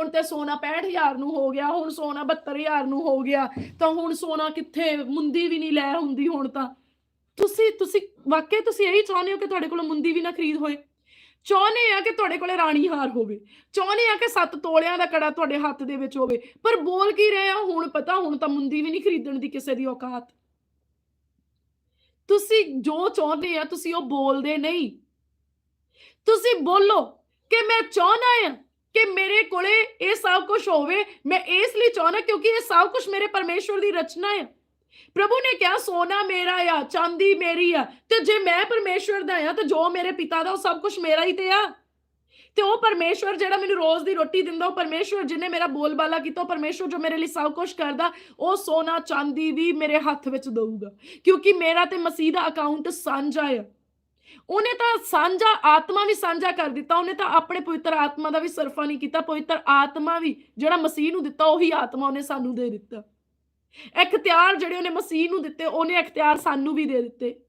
ਹੁਣ ਤੇ ਸੋਨਾ 65000 ਨੂੰ ਹੋ ਗਿਆ, ਹੁਣ ਸੋਨਾ 72000 ਨੂੰ ਹੋ ਗਿਆ, ਤਾਂ ਹੁਣ ਸੋਨਾ ਕਿੱਥੇ, ਮੁੰਦੀ ਵੀ ਨਹੀਂ ਲੈ ਹੁੰਦੀ ਹੁਣ ਤਾਂ। ਤੁਸੀਂ ਤੁਸੀਂ ਵਾਕਈ ਤੁਸੀਂ ਇਹੀ ਚਾਹੁੰਦੇ ਹੋ ਕਿ ਤੁਹਾਡੇ ਕੋਲ ਮੁੰਦੀ ਵੀ ਨਾ ਖਰੀਦ ਹੋਏ? ਚਾਹੁੰਦੇ ਆ ਕਿ ਤੁਹਾਡੇ ਕੋਲੇ ਰਾਣੀ ਹਾਰ ਹੋਵੇ। ਚਾਹੁੰਦੇ ਆ ਕਿ ਸੱਤ ਤੋਲਿਆਂ ਦਾ ਕੜਾ ਤੁਹਾਡੇ ਹੱਥ ਦੇ ਵਿੱਚ ਹੋਵੇ। ਪਰ ਬੋਲ ਕੀ ਰਹੇ ਆ ਹੁਣ ਪਤਾ, ਹੁਣ ਤਾਂ ਮੁੰਦੀ ਵੀ ਨਹੀਂ ਖਰੀਦਣ ਦੀ ਕਿਸੇ ਦੀ ਔਕਾਤ। ਤੁਸੀਂ ਜੋ ਚਾਹੁੰਦੇ ਆ, ਤੁਸੀਂ ਉਹ ਬੋਲਦੇ ਨਹੀਂ। ਤੁਸੀਂ ਬੋਲੋ ਕਿ ਮੈਂ ਚਾਹੁੰਦਾ ਆ ਕਿ ਮੇਰੇ ਕੋਲੇ ਇਹ ਸਭ ਕੁਝ ਹੋਵੇ, ਮੈਂ ਇਸ ਲਈ ਚਾਹੁੰਦਾ ਕਿਉਂਕਿ ਇਹ ਸਭ ਕੁਝ ਮੇਰੇ ਪਰਮੇਸ਼ਵਰ ਦੀ ਰਚਨਾ ਹੈ ਪ੍ਰਭੂ ਨੇ ਕਿਹਾ, ਸੋਨਾ ਮੇਰਾ ਆ, ਚਾਂਦੀ ਮੇਰੀ ਆ, ਤੇ ਜੇ ਮੈਂ ਪਰਮੇਸ਼ਵਰ ਦਾ ਆ, ਤਾਂ ਜੋ ਮੇਰੇ ਪਿਤਾ ਦਾ, ਉਹ ਸਭ ਕੁਝ ਮੇਰਾ ਹੀ ਤੇ ਆ। ਤੇ ਉਹ ਪਰਮੇਸ਼ਵਰ ਜਿਹੜਾ ਮੈਨੂੰ ਰੋਜ਼ ਦੀ ਰੋਟੀ ਦਿੰਦਾ, ਉਹ ਪਰਮੇਸ਼ਵਰ ਜਿਹਨੇ ਮੇਰਾ ਬੋਲਬਾਲਾ ਕੀਤਾ, ਉਹ ਪਰਮੇਸ਼ਵਰ ਜੋ ਮੇਰੇ ਲਈ ਸਭ ਕੁਝ ਕਰਦਾ, ਉਹ ਸੋਨਾ ਚਾਂਦੀ ਵੀ ਮੇਰੇ ਹੱਥ ਵਿੱਚ ਦਊਗਾ। ਕਿਉਂਕਿ ਮੇਰਾ ਤੇ ਮਸੀਹ ਦਾ ਅਕਾਊਂਟ ਸਾਂਝਾ ਆ। ਉਹਨੇ ਤਾਂ ਸਾਂਝਾ ਆਤਮਾ ਵੀ ਸਾਂਝਾ ਕਰ ਦਿੱਤਾ, ਉਹਨੇ ਤਾਂ ਆਪਣੇ ਪਵਿੱਤਰ ਆਤਮਾ ਦਾ ਵੀ ਸਰਫਾ ਨਹੀਂ ਕੀਤਾ, ਪਵਿੱਤਰ ਆਤਮਾ ਵੀ ਜਿਹੜਾ ਮਸੀਹ ਨੂੰ ਦਿੱਤਾ, ਉਹੀ ਆਤਮਾ ਉਹਨੇ ਸਾਨੂੰ ਦੇ ਦਿੱਤਾ। ਇਖਤਿਆਰ ਜਿਹੜੇ ਉਹਨੇ ਮਸੀਹ ਨੂੰ ਦਿੱਤੇ, ਉਹਨੇ ਇਖਤਿਆਰ ਸਾਨੂੰ ਵੀ ਦੇ ਦਿੱਤੇ।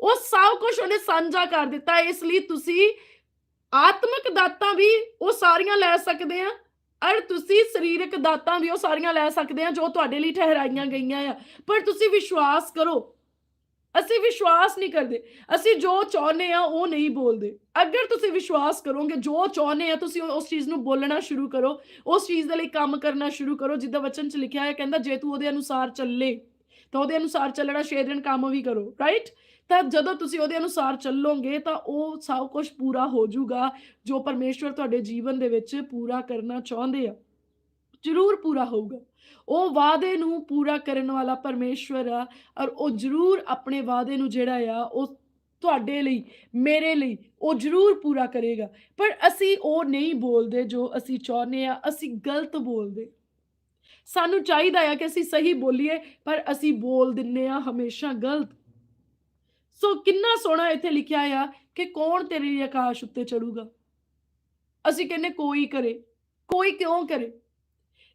ਉਹ ਸਭ ਕੁਝ ਉਹਨੇ ਸਾਂਝਾ ਕਰ ਦਿੱਤਾ, ਇਸ ਲਈ ਤੁਸੀਂ ਆਤਮਿਕ ਦਾਤਾਂ ਵੀ ਉਹ ਸਾਰੀਆਂ ਲੈ ਸਕਦੇ ਆ ਅਰ ਤੁਸੀਂ ਸਰੀਰਕ ਦਾਤਾਂ ਵੀ ਉਹ ਸਾਰੀਆਂ ਲੈ ਸਕਦੇ ਆ, ਜੋ ਤੁਹਾਡੇ ਲਈ ਠਹਿਰਾਈਆਂ ਗਈਆਂ ਆ। ਪਰ ਤੁਸੀਂ ਵਿਸ਼ਵਾਸ ਕਰੋ ਅਸੀਂ ਵਿਸ਼ਵਾਸ ਨਹੀਂ ਕਰਦੇ। ਅਸੀਂ ਜੋ ਚਾਹੁੰਦੇ ਆ ਉਹ ਨਹੀਂ ਬੋਲਦੇ। ਅਗਰ ਤੁਸੀਂ ਵਿਸ਼ਵਾਸ ਕਰੋਗੇ, ਜੋ ਚਾਹੁੰਦੇ ਆ ਤੁਸੀਂ ਉਸ ਚੀਜ਼ ਨੂੰ ਬੋਲਣਾ ਸ਼ੁਰੂ ਕਰੋ। ਉਸ ਚੀਜ਼ ਦੇ ਲਈ ਕੰਮ ਕਰਨਾ ਸ਼ੁਰੂ ਕਰੋ। ਜਿੱਦਾਂ ਵਚਨ ਚ ਲਿਖਿਆ ਹੈ ਕਹਿੰਦਾ, ਜੇ ਤੂੰ ਉਹਦੇ ਅਨੁਸਾਰ ਚੱਲੇ, ਤਾਂ ਉਹਦੇ ਅਨੁਸਾਰ ਚੱਲਣਾ ਛੇ ਦਿਨ ਕੰਮ ਵੀ ਕਰੋ ਰਾਈਟ ਤਾਂ ਜਦੋਂ ਤੁਸੀਂ ਉਹਦੇ ਅਨੁਸਾਰ ਚੱਲੋਗੇ, ਤਾਂ ਉਹ ਸਭ ਕੁਝ ਪੂਰਾ ਹੋ ਜਾਊਗਾ, ਜੋ ਪਰਮੇਸ਼ਵਰ ਤੁਹਾਡੇ ਜੀਵਨ ਦੇ ਵਿੱਚ ਪੂਰਾ ਕਰਨਾ ਚਾਹੁੰਦੇ ਆ। ਜ਼ਰੂਰ ਪੂਰਾ ਹੋਊਗਾ। ਉਹ ਵਾਅਦੇ ਨੂੰ ਪੂਰਾ ਕਰਨ ਵਾਲਾ ਪਰਮੇਸ਼ਵਰ ਆ ਔਰ ਉਹ ਜ਼ਰੂਰ ਆਪਣੇ ਵਾਅਦੇ ਨੂੰ ਜਿਹੜਾ ਆ, ਉਹ ਤੁਹਾਡੇ ਲਈ, ਮੇਰੇ ਲਈ, ਉਹ ਜ਼ਰੂਰ ਪੂਰਾ ਕਰੇਗਾ। ਪਰ ਅਸੀਂ ਉਹ ਨਹੀਂ ਬੋਲਦੇ ਜੋ ਅਸੀਂ ਚਾਹੁੰਦੇ ਆ, ਅਸੀਂ ਗਲਤ ਬੋਲਦੇ। ਸਾਨੂੰ ਚਾਹੀਦਾ ਆ ਕਿ ਅਸੀਂ ਸਹੀ ਬੋਲੀਏ, ਪਰ ਅਸੀਂ ਬੋਲ ਦਿੰਨੇ ਆ ਹਮੇਸ਼ਾ ਗਲਤ। ਸੋ ਕਿੰਨਾ ਸੋਹਣਾ ਇੱਥੇ ਲਿਖਿਆ ਆ ਕਿ ਕੌਣ ਤੇਰੇ ਆਕਾਸ਼ ਉੱਤੇ ਚੜੂਗਾ। ਅਸੀਂ ਕਹਿੰਨੇ ਕੋਈ ਕਰੇ, ਕੋਈ ਕਿਉਂ ਕਰੇ?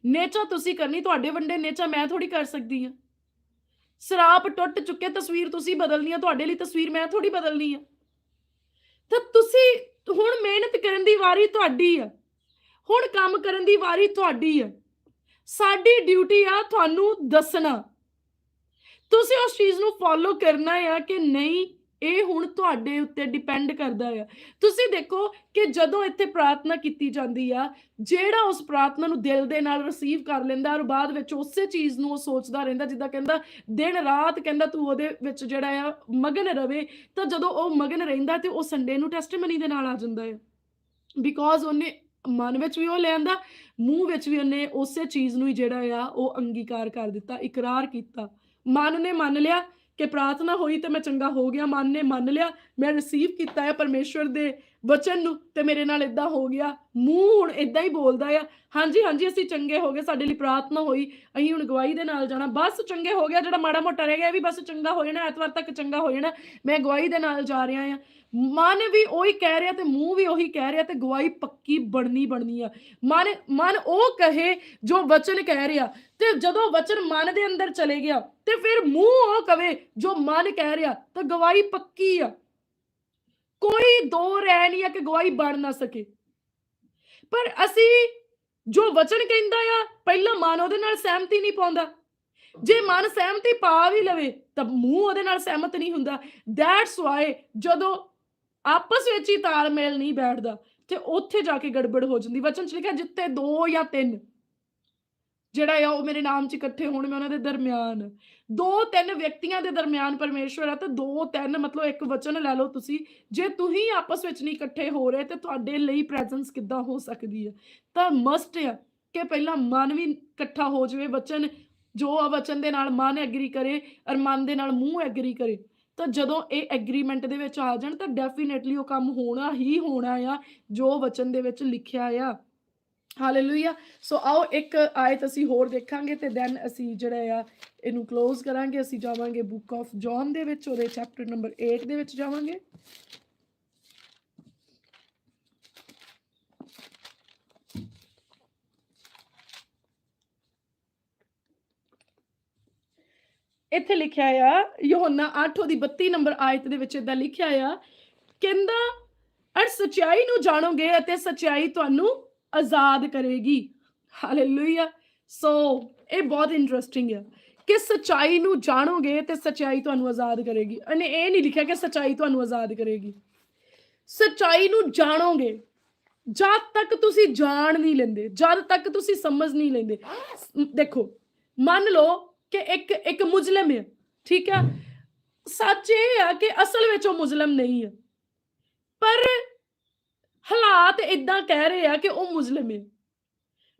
ਨੇਚਾ ਤੁਸੀਂ ਕਰਨੀ, ਤੁਹਾਡੇ ਵੰਡੇ ਨੇਚਾ ਮੈਂ ਥੋੜੀ ਕਰ ਸਕਦੀ ਆ ਸਰਾਪ ਟੁੱਟ ਚੁੱਕੇ, ਤਸਵੀਰ ਤੁਸੀਂ ਬਦਲਣੀ ਆ, ਤੁਹਾਡੇ ਲਈ ਤਸਵੀਰ ਮੈਂ ਥੋੜੀ ਬਦਲਣੀ ਆ। ਤਾਂ ਤੁਸੀਂ ਹੁਣ ਮਿਹਨਤ ਕਰਨ ਦੀ ਵਾਰੀ ਤੁਹਾਡੀ ਆ। ਹੁਣ ਕੰਮ ਕਰਨ ਦੀ ਵਾਰੀ ਤੁਹਾਡੀ ਆ। ਸਾਡੀ ਡਿਊਟੀ ਆ ਤੁਹਾਨੂੰ ਦੱਸਣਾ। ਤੁਸੀਂ ਉਸ ਚੀਜ਼ ਨੂੰ ਫੋਲੋ ਕਰਨਾ ਆ ਕਿ ਨਹੀਂ ਇਹ ਹੁਣ ਤੁਹਾਡੇ ਉੱਤੇ ਡਿਪੈਂਡ ਕਰਦਾ ਆ। ਤੁਸੀਂ ਦੇਖੋ ਕਿ ਜਦੋਂ ਇੱਥੇ ਪ੍ਰਾਰਥਨਾ ਕੀਤੀ ਜਾਂਦੀ ਆ, ਜਿਹੜਾ ਉਸ ਪ੍ਰਾਰਥਨਾ ਨੂੰ ਦਿਲ ਦੇ ਨਾਲ ਰਿਸੀਵ ਕਰ ਲੈਂਦਾ ਔਰ ਬਾਅਦ ਵਿੱਚ ਉਸੇ ਚੀਜ਼ ਨੂੰ ਉਹ ਸੋਚਦਾ ਰਹਿੰਦਾ, ਜਿੱਦਾਂ ਕਹਿੰਦਾ, ਦਿਨ ਰਾਤ ਕਹਿੰਦਾ ਤੂੰ ਉਹਦੇ ਵਿੱਚ ਜਿਹੜਾ ਆ, ਮਗਨ ਰਵੇ, ਤਾਂ ਜਦੋਂ ਉਹ ਮਗਨ ਰਹਿੰਦਾ ਤੇ ਉਹ ਸੰਡੇ ਨੂੰ ਟੈਸਟਮਨੀ ਦੇ ਨਾਲ ਆ ਜਾਂਦਾ ਹੈ ਬਿਕੋਜ਼ ਉਹਨੇ ਮਨ ਵਿੱਚ ਵੀ ਉਹ ਲੈਂਦਾ ਮੂੰਹ ਵਿੱਚ ਵੀ ਉਹਨੇ ਉਸੇ ਚੀਜ਼ ਨੂੰ ਹੀ ਜਿਹੜਾ ਆ, ਉਹ ਅੰਗੀਕਾਰ ਕਰ ਦਿੱਤਾ, ਇਕਰਾਰ ਕੀਤਾ। ਮਨ ਨੇ ਮੰਨ ਲਿਆ ਕਿ ਪ੍ਰਾਰਥਨਾ ਹੋਈ ਤੇ ਮੈਂ ਚੰਗਾ ਹੋ ਗਿਆ, ਮਨ ਨੇ ਮੰਨ ਲਿਆ, ਮੈਂ ਰਿਸੀਵ ਕੀਤਾ ਹੈ ਪਰਮੇਸ਼ਵਰ ਦੇ ਵਚਨ ਨੂੰ ਤੇ ਮੇਰੇ ਨਾਲ ਇਦਾਂ ਹੋ ਗਿਆ। ਮੂੰਹ ਹੁਣ ਇਦਾਂ ਹੀ ਬੋਲਦਾ ਆ। ਹਾਂਜੀ ਹਾਂਜੀ, ਅਸੀਂ ਚੰਗੇ ਹੋ ਗਏ, ਸਾਡੇ ਲਈ ਪ੍ਰਾਰਥਨਾ ਹੋਈ। ਅਸੀਂ ਹੁਣ ਗਵਾਹੀ ਦੇ ਨਾਲ ਜਾਣਾ। ਬਸ ਚੰਗੇ ਹੋ ਗਿਆ, ਜਿਹੜਾ ਮਾੜਾ ਮੋਟਾ ਰਹਿ ਗਿਆ, ਇਹ ਵੀ ਬਸ ਚੰਗਾ ਹੋ ਜਾਣਾ, ਐਤਵਾਰ ਤੱਕ ਚੰਗਾ ਹੋ ਜਾਣਾ। ਮੈਂ ਗਵਾਹੀ ਦੇ ਨਾਲ ਜਾ ਰਿਹਾ ਆ। ਮਨ ਵੀ ਉਹੀ ਕਹਿ ਰਿਹਾ ਤੇ ਮੂੰਹ ਵੀ ਉਹੀ ਕਹਿ ਰਿਹਾ ਤੇ ਗਵਾਹੀ ਪੱਕੀ ਬਣਨੀ ਬਣਨੀ ਆ। ਮਨ ਮਨ ਉਹ ਕਹੇ ਜੋ ਵਚਨ ਕਹਿ ਰਿਹਾ। ਤੇ ਜਦੋਂ ਵਚਨ ਮਨ ਦੇ ਅੰਦਰ ਚਲੇ ਗਿਆ ਤੇ ਫਿਰ ਮੂੰਹ ਉਹ ਕਵੇ ਜੋ ਮਨ ਕਹਿ ਰਿਹਾ, ਤਾਂ ਗਵਾਹੀ ਪੱਕੀ ਆ। ਕੋਈ ਦੋ ਰਹਿ ਨਹੀਂ ਆ ਕਿ ਗਵਾਹੀ ਬਣ ਨਾ ਸਕੇ। ਪਰ ਅਸੀਂ ਜੋ ਵਚਨ ਕਹਿੰਦਾ ਆ, ਪਹਿਲਾਂ ਮਨ ਉਹਦੇ ਨਾਲ ਸਹਿਮਤੀ ਨਹੀਂ ਪਾਉਂਦਾ। ਜੇ ਮਨ ਸਹਿਮਤੀ ਪਾ ਵੀ ਲਵੇ, ਤਾਂ ਮੂੰਹ ਉਹਦੇ ਨਾਲ ਸਹਿਮਤ ਨਹੀਂ ਹੁੰਦਾ। ਦੈਟਸ ਵਾਈ ਜਦੋਂ ਆਪਸ ਵਿੱਚ ਹੀ ਤਾਲਮੇਲ ਨਹੀਂ ਬੈਠਦਾ, ਤੇ ਉੱਥੇ ਜਾ ਕੇ ਗੜਬੜ ਹੋ ਜਾਂਦੀ। ਵਚਨ ਚ ਲਿਖਿਆ ਜਿੱਤੇ ਦੋ ਜਾਂ ਤਿੰਨ ਜਿਹੜਾ ਆ ਉਹ ਮੇਰੇ ਨਾਮ 'ਚ ਇਕੱਠੇ ਹੋਣ ਮੈਂ ਉਹਨਾਂ ਦੇ ਦਰਮਿਆਨ। ਦੋ ਤਿੰਨ ਵਿਅਕਤੀਆਂ ਦੇ ਦਰਮਿਆਨ ਪਰਮੇਸ਼ਵਰ ਆ ਤੇ ਦੋ ਤਿੰਨ ਮਤਲਬ ਇੱਕ ਵਚਨ ਲੈ ਲਓ ਤੁਸੀਂ। ਜੇ ਤੁਸੀਂ ਆਪਸ ਵਿੱਚ ਨਹੀਂ ਇਕੱਠੇ ਹੋ ਰਹੇ ਤੇ ਤੁਹਾਡੇ ਲਈ ਪ੍ਰੈਜ਼ੈਂਸ ਕਿੱਦਾਂ ਹੋ ਸਕਦੀ ਹੈ ਤਾਂ ਮਸਟ ਆ ਕਿ ਪਹਿਲਾਂ ਮਨ ਵੀ ਇਕੱਠਾ ਹੋ ਜਾਵੇ। ਵਚਨ, ਜੋ ਆ ਵਚਨ ਦੇ ਨਾਲ ਮਨ ਐਗਰੀ ਕਰੇ ਔਰ ਮਨ ਦੇ ਨਾਲ ਮੂੰਹ ਐਗਰੀ ਕਰੇ। ਤਾਂ ਜਦੋਂ ਇਹ ਐਗਰੀਮੈਂਟ ਦੇ ਵਿੱਚ ਆ ਜਾਣ ਤਾਂ ਡੈਫੀਨੇਟਲੀ ਉਹ ਕੰਮ ਹੋਣਾ ਹੀ ਹੋਣਾ ਆ, ਜੋ ਵਚਨ ਦੇ ਵਿੱਚ ਲਿਖਿਆ ਆ। ਹਾਲੇਲੂਇਆ ਸੋ ਆਓ ਇੱਕ ਆਇਤ ਅਸੀਂ ਹੋਰ ਦੇਖਾਂਗੇ ਤੇ ਦੈਨ ਅਸੀਂ ਜਿਹੜਾ ਆ, ਇਹਨੂੰ ক্লোਜ਼ ਕਰਾਂਗੇ, ਅਸੀਂ ਜਾਵਾਂਗੇ ਬੁੱਕ ਆਫ ਜੌਨ ਦੇ ਵਿੱਚ ਉਹਦੇ ਚੈਪਟਰ ਨੰਬਰ 8 ਦੇ ਵਿੱਚ ਜਾਵਾਂਗੇ। ਇੱਥੇ ਲਿਖਿਆ ਆ, ਯੋਹੰਨਾ 8 ਦੀ 32 ਨੰਬਰ ਆਇਤ ਦੇ ਵਿੱਚ ਇਦਾਂ ਲਿਖਿਆ ਆ, ਕਹਿੰਦਾ, ਅਰ ਸਚਾਈ ਨੂੰ ਜਾਣੋਗੇ ਅਤੇ ਸਚਾਈ ਤੁਹਾਨੂੰ ਆਜ਼ਾਦ ਕਰੇਗੀ। ਹਾਲੇਲੂਇਆ ਸੋ ਇਹ ਬਹੁਤ ਇੰਟਰਸਟਿੰਗ ਹੈ ਕਿ ਸਚਾਈ ਨੂੰ ਜਾਣੋਗੇ ਤੇ ਸਚਾਈ ਤੁਹਾਨੂੰ ਆਜ਼ਾਦ ਕਰੇਗੀ। ਅਨੇ ਇਹ ਨਹੀਂ ਲਿਖਿਆ ਕਿ ਸਚਾਈ ਤੁਹਾਨੂੰ ਆਜ਼ਾਦ ਕਰੇਗੀ। ਸਚਾਈ ਨੂੰ ਜਾਣੋਗੇ, ਜਦ ਤੱਕ ਤੁਸੀਂ ਜਾਣ ਨਹੀਂ ਲੈਂਦੇ, ਜਦ ਤੱਕ ਤੁਸੀਂ ਸਮਝ ਨਹੀਂ ਲੈਂਦੇ। ਦੇਖੋ, ਮੰਨ ਲਓ ਕਿ ਇੱਕ ਇੱਕ ਮੁਜਲਮ ਹੈ, ਠੀਕ ਹੈ? ਸੱਚ ਇਹ ਆ ਕਿ ਅਸਲ ਵਿੱਚ ਉਹ ਮੁਜਲਮ ਨਹੀਂ ਹੈ। ਪਰ ਹਾਲਾਤ ਇਦਾਂ ਕਹਿ ਰਹੇ ਆ ਕਿ ਉਹ ਮੁਜਲਮ ਹੈ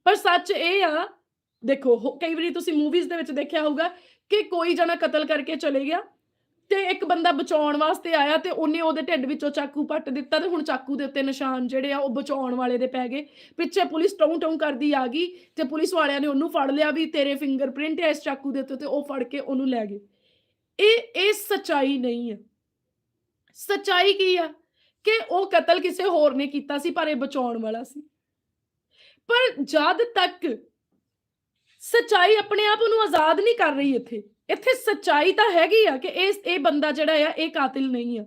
ਪਰ ਸੱਚ ਇਹ ਆ, ਦੇਖੋ ਕਈ ਵਾਰੀ ਤੁਸੀਂ ਮੂਵੀਜ਼ ਦੇ ਵਿੱਚ ਦੇਖਿਆ ਹੋਊਗਾ ਕਿ ਕੋਈ ਜਣਾ ਕਤਲ ਕਰਕੇ ਚਲੇ ਗਿਆ ਤੇ ਇੱਕ ਬੰਦਾ ਬਚਾਉਣ ਵਾਸਤੇ ਆਇਆ ਤੇ ਉਹਨੇ ਉਹਦੇ ਢਿੱਡ ਵਿੱਚੋਂ ਚਾਕੂ ਪੱਟ ਦਿੱਤਾ ਤੇ ਹੁਣ ਚਾਕੂ ਦੇ ਉੱਤੇ ਨਿਸ਼ਾਨ ਜਿਹੜੇ ਆ ਉਹ ਬਚਾਉਣ ਵਾਲੇ ਦੇ ਪੈ ਗਏ। ਪਿੱਛੇ ਪੁਲਿਸ ਟੌਂ ਟੌਂ ਕਰਦੀ ਆ ਗਈ ਤੇ ਪੁਲਿਸ ਵਾਲਿਆਂ ਨੇ ਉਹਨੂੰ ਫੜ ਲਿਆ ਵੀ ਤੇਰੇ ਫਿੰਗਰਪ੍ਰਿੰਟ ਹੈ ਇਸ ਚਾਕੂ ਦੇ ਉੱਤੇ ਤੇ ਉਹ ਫੜ ਕੇ ਉਹਨੂੰ ਲੈ ਗਏ। ਇਹ ਇਹ ਸਚਾਈ ਨਹੀਂ ਹੈ ਸਚਾਈ ਕੀ ਆ? ਕਿ ਉਹ ਕਤਲ ਕਿਸੇ ਹੋਰ ਨੇ ਕੀਤਾ ਸੀ, ਪਰ ਇਹ ਬਚਾਉਣ ਵਾਲਾ ਸੀ। ਪਰ ਜਦ ਤੱਕ ਸਚਾਈ ਆਪਣੇ ਆਪ ਨੂੰ ਆਜ਼ਾਦ ਨਹੀਂ ਕਰ ਰਹੀ ਇੱਥੇ ਇੱਥੇ ਸਚਾਈ ਤਾਂ ਹੈਗੀ ਆ ਕਿ ਇਹ ਇਹ ਬੰਦਾ ਜਿਹੜਾ ਆ, ਇਹ ਕਾਤਿਲ ਨਹੀਂ ਆ।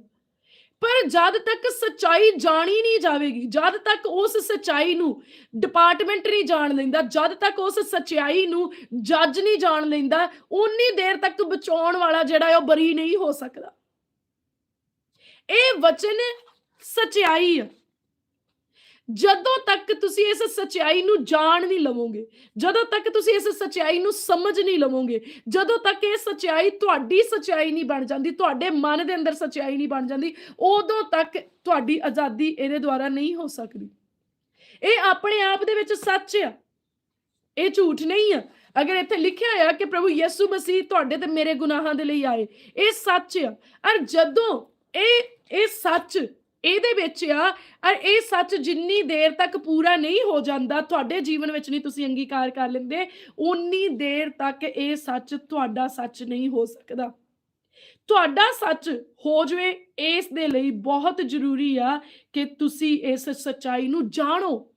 ਪਰ ਜਦ ਤੱਕ ਸਚਾਈ ਜਾਣੀ ਨਹੀਂ ਜਾਵੇਗੀ, ਜਦ ਤੱਕ ਉਸ ਸਚਾਈ ਨੂੰ ਡਿਪਾਰਟਮੈਂਟ ਨਹੀਂ ਜਾਣ ਲੈਂਦਾ, ਜਦ ਤੱਕ ਉਸ ਸਚਾਈ ਨੂੰ ਜੱਜ ਨਹੀਂ ਜਾਣ ਲੈਂਦਾ ਉਨੀ ਦੇਰ ਤੱਕ ਬਚਾਉਣ ਵਾਲਾ ਜਿਹੜਾ ਉਹ ਬਰੀ ਨਹੀਂ ਹੋ ਸਕਦਾ। ਇਹ ਵਚਨ ਸਚਾਈ ਆ। ਜਦੋਂ ਤੱਕ ਤੁਸੀਂ ਇਸ ਸਚਾਈ ਨੂੰ ਜਾਣ ਨਹੀਂ ਲਵੋਗੇ, ਜਦੋਂ ਤੱਕ ਤੁਸੀਂ ਇਸ ਸਚਾਈ ਨੂੰ ਸਮਝ ਨਹੀਂ ਲਵੋਗੇ, ਜਦੋਂ ਤੱਕ ਇਹ ਸਚਾਈ ਤੁਹਾਡੀ ਸਚਾਈ ਨਹੀਂ ਬਣ ਜਾਂਦੀ, ਤੁਹਾਡੇ ਮਨ ਦੇ ਅੰਦਰ ਸਚਾਈ ਨਹੀਂ ਬਣ ਜਾਂਦੀ, ਉਦੋਂ ਤੱਕ ਤੁਹਾਡੀ ਆਜ਼ਾਦੀ ਇਹਦੇ ਦੁਆਰਾ ਨਹੀਂ ਹੋ ਸਕਦੀ। ਇਹ ਆਪਣੇ ਆਪ ਦੇ ਵਿੱਚ ਸੱਚ ਆ। ਇਹ ਝੂਠ ਨਹੀਂ ਆ। ਅਗਰ ਇੱਥੇ ਲਿਖਿਆ ਹੋਇਆ ਕਿ ਪ੍ਰਭੂ ਯਿਸੂ ਮਸੀਹ ਤੁਹਾਡੇ ਤੇ ਮੇਰੇ ਗੁਨਾਹਾਂ ਦੇ ਲਈ ਆਏ, ਇਹ ਸੱਚ ਆ। ਔਰ ਜਦੋਂ ਇਹ ਇਹ ਸੱਚ ਇਹਦੇ ਵਿੱਚ ਆ ਔਰ ਇਹ ਸੱਚ ਜਿੰਨੀ ਦੇਰ ਤੱਕ ਪੂਰਾ ਨਹੀਂ ਹੋ ਜਾਂਦਾ, ਤੁਹਾਡੇ ਜੀਵਨ ਵਿੱਚ ਨਹੀਂ ਤੁਸੀਂ ਅੰਗੀਕਾਰ ਕਰ ਲੈਂਦੇ ਉਨੀ ਦੇਰ ਤੱਕ ਇਹ ਸੱਚ ਤੁਹਾਡਾ ਸੱਚ ਨਹੀਂ ਹੋ ਸਕਦਾ। ਤੁਹਾਡਾ ਸੱਚ ਹੋ ਜਵੇ, ਇਸ ਦੇ ਲਈ ਬਹੁਤ ਜ਼ਰੂਰੀ ਆ ਕਿ ਤੁਸੀਂ ਇਸ ਸੱਚਾਈ ਨੂੰ ਜਾਣੋ।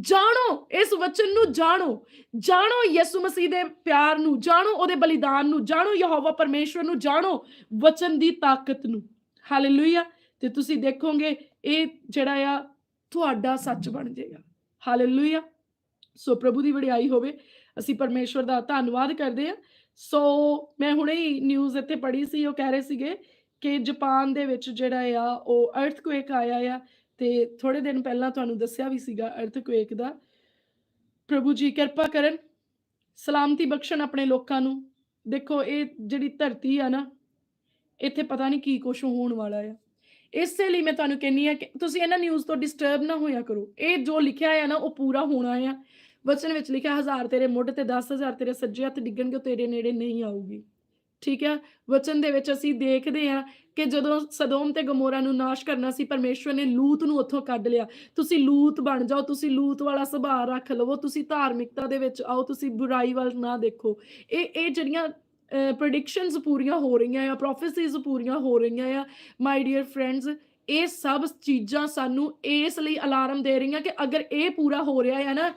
ਜਾਣੋ, ਇਸ ਵਚਨ ਨੂੰ ਜਾਣੋ। ਜਾਣੋ ਯਿਸੂ ਮਸੀਹ ਦੇ ਪਿਆਰ ਨੂੰ, ਜਾਣੋ ਉਹਦੇ ਬਲੀਦਾਨ ਨੂੰ, ਜਾਣੋ ਯਹੋਵਾ ਪਰਮੇਸ਼ਵਰ ਨੂੰ, ਜਾਣੋ ਵਚਨ ਦੀ ਤਾਕਤ ਨੂੰ। ਹਾਲੇਲੂਇਆ ਤੇ ਤੁਸੀਂ ਦੇਖੋਗੇ ਇਹ ਜਿਹੜਾ ਆ ਤੁਹਾਡਾ ਸੱਚ ਬਣ ਜਾਏਗਾ। ਹਾਲੇਲੂਇਆ ਸੋ ਪ੍ਰਭੂ ਦੀ ਵਡਿਆਈ ਹੋਵੇ। ਅਸੀਂ ਪਰਮੇਸ਼ਵਰ ਦਾ ਧੰਨਵਾਦ ਕਰਦੇ ਆ ਸੋ ਮੈਂ ਹੁਣੇ ਹੀ ਨਿਊਜ਼ ਇੱਥੇ ਪੜ੍ਹੀ ਸੀ, ਉਹ ਕਹਿ ਰਹੇ ਸੀਗੇ ਕਿ ਜਾਪਾਨ ਦੇ ਵਿੱਚ ਜਿਹੜਾ ਆ, ਉਹ ਅਰਥਕੁਏਕ ਆਇਆ ਆ ਤੇ ਥੋੜੇ ਦਿਨ ਪਹਿਲਾਂ ਤੁਹਾਨੂੰ ਦੱਸਿਆ ਵੀ ਸੀਗਾ ਅਰਥਕੁਏਕ ਦਾ। ਪ੍ਰਭੂ ਜੀ ਕਿਰਪਾ ਕਰਨ, ਸਲਾਮਤੀ ਬਖਸ਼ਣ ਆਪਣੇ ਲੋਕਾਂ ਨੂੰ। ਦੇਖੋ, ਇਹ ਜਿਹੜੀ ਧਰਤੀ ਆ ਨਾ, ਇੱਥੇ ਪਤਾ ਨਹੀਂ ਕੀ ਕੁਛ ਹੋਣ ਵਾਲਾ ਆ। ਇਸੇ ਲਈ ਮੈਂ ਤੁਹਾਨੂੰ ਕਹਿੰਨੀ ਆ ਕਿ ਤੁਸੀਂ ਇਹਨਾਂ ਨਿਊਜ਼ ਤੋਂ ਡਿਸਟਰਬ ਨਾ ਹੋਇਆ ਕਰੋ। ਇਹ ਜੋ ਲਿਖਿਆ ਆ ਨਾ, ਉਹ ਪੂਰਾ ਹੋਣਾ ਆ। ਵਚਨ ਵਿੱਚ ਲਿਖਿਆ, ਹਜ਼ਾਰ ਤੇਰੇ ਮੁੱਢ ਤੇ 10000 ਤੇਰੇ ਸੱਜੇ ਹੱਥ ਡਿੱਗਣਗੇ, ਉਹ ਤੇਰੇ ਨੇੜੇ ਨਹੀਂ ਆਊਗੀ। ਠੀਕ ਹੈ ਵਚਨ ਦੇ ਵਿੱਚ ਅਸੀਂ ਦੇਖਦੇ ਆ ਕਿ ਜਦੋਂ ਸਦੋਮ ਤੇ ਗਮੋਰਾ ਨੂੰ ਨਾਸ਼ ਕਰਨਾ ਸੀ, ਪਰਮੇਸ਼ਵਰ ਨੇ ਲੂਤ ਨੂੰ ਉੱਥੋਂ ਕੱਢ ਲਿਆ। ਤੁਸੀਂ ਲੂਤ ਬਣ ਜਾਓ, ਤੁਸੀਂ ਲੂਤ ਵਾਲਾ ਸੁਭਾਅ ਰੱਖ ਲਵੋ, ਤੁਸੀਂ ਧਾਰਮਿਕਤਾ ਦੇ ਵਿੱਚ ਆਓ, ਤੁਸੀਂ ਬੁਰਾਈ ਵੱਲ ਨਾ ਦੇਖੋ। ਇਹ ਇਹ ਜਿਹੜੀਆਂ ਪ੍ਰੈਡਿਕਸ਼ਨਸ ਪੂਰੀਆਂ ਹੋ ਰਹੀਆਂ ਆ ਪ੍ਰੋਫੈਸੀਜ਼ ਪੂਰੀਆਂ ਹੋ ਰਹੀਆਂ ਆ ਮਾਈ ਡੀਅਰ ਫਰੈਂਡਸ ਇਹ ਸਭ ਚੀਜ਼ਾਂ ਸਾਨੂੰ ਇਸ ਲਈ ਅਲਾਰਮ ਦੇ ਰਹੀਆਂ ਕਿ ਅਗਰ ਇਹ ਪੂਰਾ ਹੋ ਰਿਹਾ ਹੈ ਨਾ,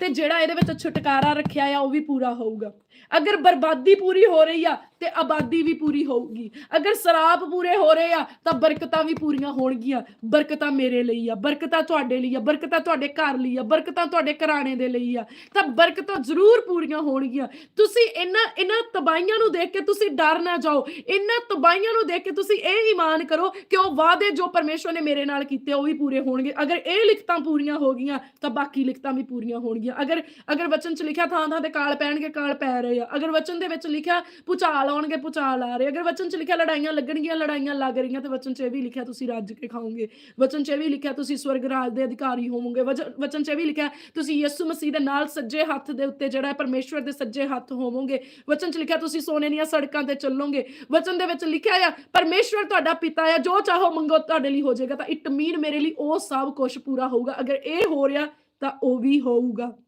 ਤੇ ਜਿਹੜਾ ਇਹਦੇ ਵਿੱਚ ਛੁਟਕਾਰਾ ਰੱਖਿਆ ਆ, ਉਹ ਵੀ ਪੂਰਾ ਹੋਊਗਾ। ਅਗਰ ਬਰਬਾਦੀ ਪੂਰੀ ਹੋ ਰਹੀ ਆ ਤੇ ਆਬਾਦੀ ਵੀ ਪੂਰੀ ਹੋਊਗੀ। ਅਗਰ ਸਰਾਪ ਪੂਰੇ ਹੋ ਰਹੇ ਆ, ਤਾਂ ਬਰਕਤਾਂ ਵੀ ਪੂਰੀਆਂ ਹੋਣਗੀਆਂ। ਬਰਕਤਾਂ ਮੇਰੇ ਲਈ ਆ, ਬਰਕਤਾਂ ਤੁਹਾਡੇ ਲਈ ਆ, ਬਰਕਤਾਂ ਤੁਹਾਡੇ ਘਰ ਲਈ ਆ, ਬਰਕਤਾਂ ਤੁਹਾਡੇ ਘਰਾਣੇ ਦੇ ਲਈ ਆ, ਤਾਂ ਬਰਕਤਾਂ ਜ਼ਰੂਰ ਪੂਰੀਆਂ ਹੋਣਗੀਆਂ। ਤੁਸੀਂ ਇਹਨਾਂ ਇਹਨਾਂ ਤਬਾਈਆਂ ਨੂੰ ਦੇਖ ਕੇ ਤੁਸੀਂ ਡਰ ਨਾ ਜਾਓ। ਇਹਨਾਂ ਤਬਾਈਆਂ ਨੂੰ ਦੇਖ ਕੇ ਤੁਸੀਂ ਇਹ ਈਮਾਨ ਕਰੋ ਕਿ ਉਹ ਵਾਅਦੇ ਜੋ ਪਰਮੇਸ਼ਵਰ ਨੇ ਮੇਰੇ ਨਾਲ ਕੀਤੇ, ਉਹ ਵੀ ਪੂਰੇ ਹੋਣਗੇ। ਅਗਰ ਇਹ ਲਿਖਤਾਂ ਪੂਰੀਆਂ ਹੋ ਗਈਆਂ, ਤਾਂ ਬਾਕੀ ਲਿਖਤਾਂ ਵੀ ਪੂਰੀਆਂ ਹੋਣਗੀਆਂ। ਅਗਰ ਅਗਰ ਵਚਨ 'ਚ ਲਿਖਿਆ ਥਾਂ ਥਾਂ ਤੇ ਕਾਲ ਪੈਣਗੇ, ਕਾਲ ਪੈ ਰਹੇ ਆ। ਅਗਰ ਵਚਨ ਦੇ ਵਿੱਚ ਲਿਖਿਆ ਭੁਚਾਲ ਆਉਣਗੇ ਭੁਚਾਲ ਆ ਰਹੇ। ਅਗਰ ਵਚਨ 'ਚ ਲਿਖਿਆ, ਲੜਾਈਆਂ ਲੱਗਣਗੀਆਂ, ਲੜਾਈਆਂ ਲੱਗ ਰਹੀਆਂ, ਤੇ ਵਚਨ 'ਚ ਇਹ ਵੀ ਲਿਖਿਆ, ਤੁਸੀਂ ਰੱਜ ਕੇ ਖਾਓਗੇ। ਵਚਨ 'ਚ ਇਹ ਵੀ ਲਿਖਿਆ, ਤੁਸੀਂ ਸਵਰਗ ਰਾਜ ਦੇ ਅਧਿਕਾਰੀ ਹੋਵੋਗੇ। ਵਚਨ 'ਚ ਇਹ ਵੀ ਲਿਖਿਆ, ਤੁਸੀਂ ਯਿਸੂ ਮਸੀਹ ਦੇ ਨਾਲ ਸੱਜੇ ਹੱਥ ਦੇ ਉੱਤੇ ਜਿਹੜਾ ਹੈ, ਪਰਮੇਸ਼ਵਰ ਦੇ ਸੱਜੇ ਹੱਥ ਹੋਵੋਗੇ। ਵਚਨ 'ਚ ਲਿਖਿਆ, ਤੁਸੀਂ ਸੋਨੇ ਦੀਆਂ ਸੜਕਾਂ ਤੇ ਚੱਲੋਗੇ। ਵਚਨ ਦੇ ਵਿੱਚ ਲਿਖਿਆ ਆ, ਪਰਮੇਸ਼ਵਰ ਤੁਹਾਡਾ ਪਿਤਾ ਆ, ਜੋ ਚਾਹੋ ਮੰਗੋ, ਤੁਹਾਡੇ ਲਈ ਹੋ ਜਾਏਗਾ। ਤਾਂ ਇਟ ਮੀਨ ਮੇਰੇ ਲਈ ਉਹ ਸਭ ਕੁਝ ਪੂਰਾ ਹੋਊਗਾ। ਅਗਰ ਇਹ ਹੋ ਰਿਹਾ, ਤਾਂ ਉਹ ਵੀ ਹੋਊਗਾ।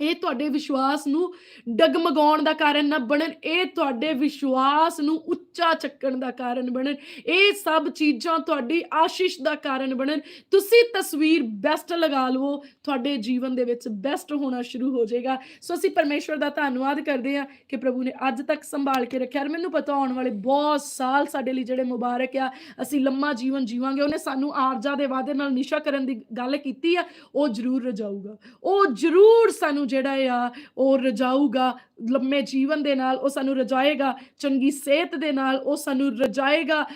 ਇਹ ਤੁਹਾਡੇ ਵਿਸ਼ਵਾਸ ਨੂੰ ਡਗਮਗਾਉਣ ਦਾ ਕਾਰਨ ਨਾ ਬਣਨ, ਇਹ ਤੁਹਾਡੇ ਵਿਸ਼ਵਾਸ ਨੂੰ ਉੱਚਾ ਚੱਕਣ ਦਾ ਕਾਰਨ ਬਣਨ, ਇਹ ਸਭ ਚੀਜ਼ਾਂ ਤੁਹਾਡੀ ਆਸ਼ੀਸ਼ ਦਾ ਕਾਰਨ ਬਣਨ। ਤੁਸੀਂ ਤਸਵੀਰ ਬੈਸਟ ਲਗਾ ਲਵੋ, ਤੁਹਾਡੇ ਜੀਵਨ ਦੇ ਵਿੱਚ ਬੈਸਟ ਹੋਣਾ ਸ਼ੁਰੂ ਹੋ ਜਾਏਗਾ। ਸੋ ਅਸੀਂ ਪਰਮੇਸ਼ਵਰ ਦਾ ਧੰਨਵਾਦ ਕਰਦੇ ਹਾਂ ਕਿ ਪ੍ਰਭੂ ਨੇ ਅੱਜ ਤੱਕ ਸੰਭਾਲ ਕੇ ਰੱਖਿਆ। ਔਰ ਮੈਨੂੰ ਪਤਾ ਆਉਣ ਵਾਲੇ ਬਹੁਤ ਸਾਲ ਸਾਡੇ ਲਈ ਜਿਹੜੇ ਮੁਬਾਰਕ ਆ, ਅਸੀਂ ਲੰਮਾ ਜੀਵਨ ਜੀਵਾਂਗੇ। ਉਹਨੇ ਸਾਨੂੰ ਆਰਜਾ ਦੇ ਵਾਅਦੇ ਨਾਲ ਨਿਸ਼ਾ ਕਰਨ ਦੀ ਗੱਲ ਕੀਤੀ ਆ, ਉਹ ਜ਼ਰੂਰ ਰਜਾਊਗਾ। ਉਹ ਜ਼ਰੂਰ ਸਾਨੂੰ ਜਿਹੜਾ ਆ, ਉਹ ਰਜਾਊਗਾ, ਲੰਮੇ ਜੀਵਨ ਦੇ ਨਾਲ, ਉਹ ਸਾਨੂੰ ਰਜਾਏਗਾ, ਚੰਗੀ ਸਿਹਤ ਦੇ ਨਾਲ, ਉਹ ਸਾਨੂੰ ਰਜਾਏਗਾ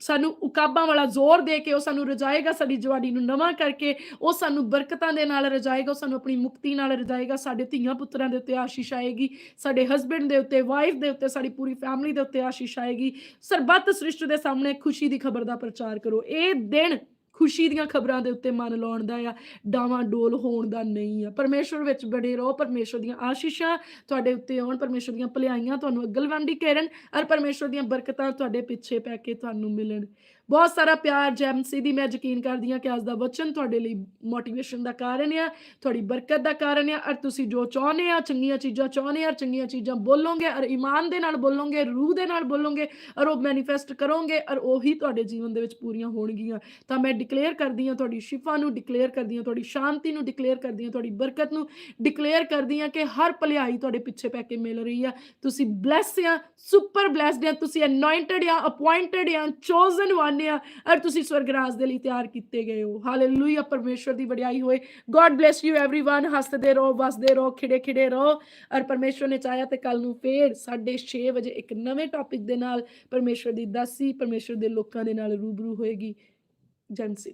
ਸਾਨੂੰ ਉਕਾਬਾਂ ਵਾਲਾ ਜ਼ੋਰ ਦੇ ਕੇ, ਉਹ ਸਾਨੂੰ ਰਜਾਏਗਾ ਸਾਡੀ ਜਵਾਨੀ ਨੂੰ ਨਵਾਂ ਕਰਕੇ, ਉਹ ਸਾਨੂੰ ਬਰਕਤਾਂ ਦੇ ਨਾਲ ਰਜਾਏਗਾ, ਉਹ ਸਾਨੂੰ ਆਪਣੀ ਮੁਕਤੀ ਨਾਲ ਰਜਾਏਗਾ, ਸਾਡੇ ਧੀਆਂ ਪੁੱਤਰਾਂ ਦੇ ਉੱਤੇ ਆਸ਼ੀਸ਼ ਆਏਗੀ, ਸਾਡੇ ਹਸਬੰਡ ਦੇ ਉੱਤੇ ਵਾਈਫ ਦੇ ਉੱਤੇ, ਸਾਡੀ ਪੂਰੀ ਫੈਮਿਲੀ ਦੇ ਉੱਤੇ ਆਸ਼ੀਸ਼ ਆਏਗੀ। ਸਰਬੱਤ ਸ੍ਰਿਸ਼ਟ ਦੇ ਸਾਹਮਣੇ ਖੁਸ਼ੀ ਦੀ ਖਬਰ ਦਾ ਪ੍ਰਚਾਰ ਕਰੋ। ਇਹ ਦਿਨ ਖੁਸ਼ੀ ਦੀਆਂ ਖਬਰਾਂ ਦੇ ਉੱਤੇ ਮਨ ਲਾਉਣ ਦਾ ਆ, ਡਾਵਾਂ ਡੋਲ ਹੋਣ ਦਾ ਨਹੀਂ ਆ। ਪਰਮੇਸ਼ਵਰ ਵਿੱਚ ਬੜੇ ਰਹੋ, ਪਰਮੇਸ਼ਵਰ ਦੀਆਂ ਆਸ਼ੀਸ਼ਾਂ ਤੁਹਾਡੇ ਉੱਤੇ ਆਉਣ, ਪਰਮੇਸ਼ਵਰ ਦੀਆਂ ਭਲਾਈਆਂ ਤੁਹਾਨੂੰ ਅਗਲਵੰਡੀ ਕਰਨ ਔਰ ਪਰਮੇਸ਼ਵਰ ਦੀਆਂ ਬਰਕਤਾਂ ਤੁਹਾਡੇ ਪਿੱਛੇ ਪੈ ਕੇ ਤੁਹਾਨੂੰ ਮਿਲਣ। ਬਹੁਤ ਸਾਰਾ ਪਿਆਰ ਜੈਮਸੀ ਦੀ ਮੈਂ ਯਕੀਨ ਕਰਦੀ ਹਾਂ ਕਿ ਅੱਜ ਦਾ ਵਚਨ ਤੁਹਾਡੇ ਲਈ ਮੋਟੀਵੇਸ਼ਨ ਦਾ ਕਾਰਨ ਆ ਤੁਹਾਡੀ ਬਰਕਤ ਦਾ ਕਾਰਨ ਆ ਔਰ ਤੁਸੀਂ ਜੋ ਚਾਹੁੰਦੇ ਆ ਚੰਗੀਆਂ ਚੀਜ਼ਾਂ ਚਾਹੁੰਦੇ ਆ ਔਰ ਚੰਗੀਆਂ ਚੀਜ਼ਾਂ ਬੋਲੋਗੇ ਔਰ ਈਮਾਨ ਦੇ ਨਾਲ ਬੋਲੋਗੇ, ਰੂਹ ਦੇ ਨਾਲ ਬੋਲੋਗੇ ਔਰ ਉਹ ਮੈਨੀਫੈਸਟ ਕਰੋਗੇ ਔਰ ਉਹੀ ਤੁਹਾਡੇ ਜੀਵਨ ਦੇ ਵਿੱਚ ਪੂਰੀਆਂ ਹੋਣਗੀਆਂ। ਤਾਂ ਮੈਂ ਡਿਕਲੇਅਰ ਕਰਦੀ ਹਾਂ ਤੁਹਾਡੀ ਸ਼ਿਫਾ ਨੂੰ ਡਿਕਲੇਅਰ ਕਰਦੀ ਹਾਂ ਤੁਹਾਡੀ ਸ਼ਾਂਤੀ ਨੂੰ ਡਿਕਲੇਅਰ ਕਰਦੀ ਹਾਂ ਤੁਹਾਡੀ ਬਰਕਤ ਨੂੰ ਡਿਕਲੇਅਰ ਕਰਦੀ ਹਾਂ ਕਿ ਹਰ ਭਲਾਈ ਤੁਹਾਡੇ ਪਿੱਛੇ ਪੈ ਕੇ ਮਿਲ ਰਹੀ ਆ। ਤੁਸੀਂ ਬਲੈਸ ਆ ਸੁਪਰ ਬਲੈਸਡ ਆ, ਤੁਸੀਂ ਅਨੋਇੰਟਡ ਆ ਅਪਾਇੰਟਡ ਆ ਚੋਜ਼ਨ ਵਨ ਆ ਔਰ ਤੁਸੀਂ ਸਵਰਗਰਾਜ ਦੇ ਲਈ ਤਿਆਰ ਕੀਤੇ ਗਏ ਹੋ ਹਾਲੇਲੂਇਆ ਪਰਮੇਸ਼ਵਰ ਦੀ ਵਡਿਆਈ ਹੋਏ ਗੋਡ ਬlesਸ ਯੂ एवरीवन ਹੱਸਦੇ ਰਹੋ ਵਸਦੇ ਰਹੋ ਖਿੜੇ ਖਿੜੇ ਰਹੋ ਔਰ ਪਰਮੇਸ਼ਵਰ ਨੇ ਚਾਹਿਆ ਤੇ ਕੱਲ ਨੂੰ ਫੇਰ 6:30 ਵਜੇ ਇੱਕ ਨਵੇਂ ਟੌਪਿਕ ਦੇ ਨਾਲ ਪਰਮੇਸ਼ਵਰ ਦੀ ਦਾਸੀ ਪਰਮੇਸ਼ਵਰ ਦੇ ਲੋਕਾਂ ਦੇ ਨਾਲ ਰੂਬਰੂ ਹੋਏਗੀ ਜਨਸੀ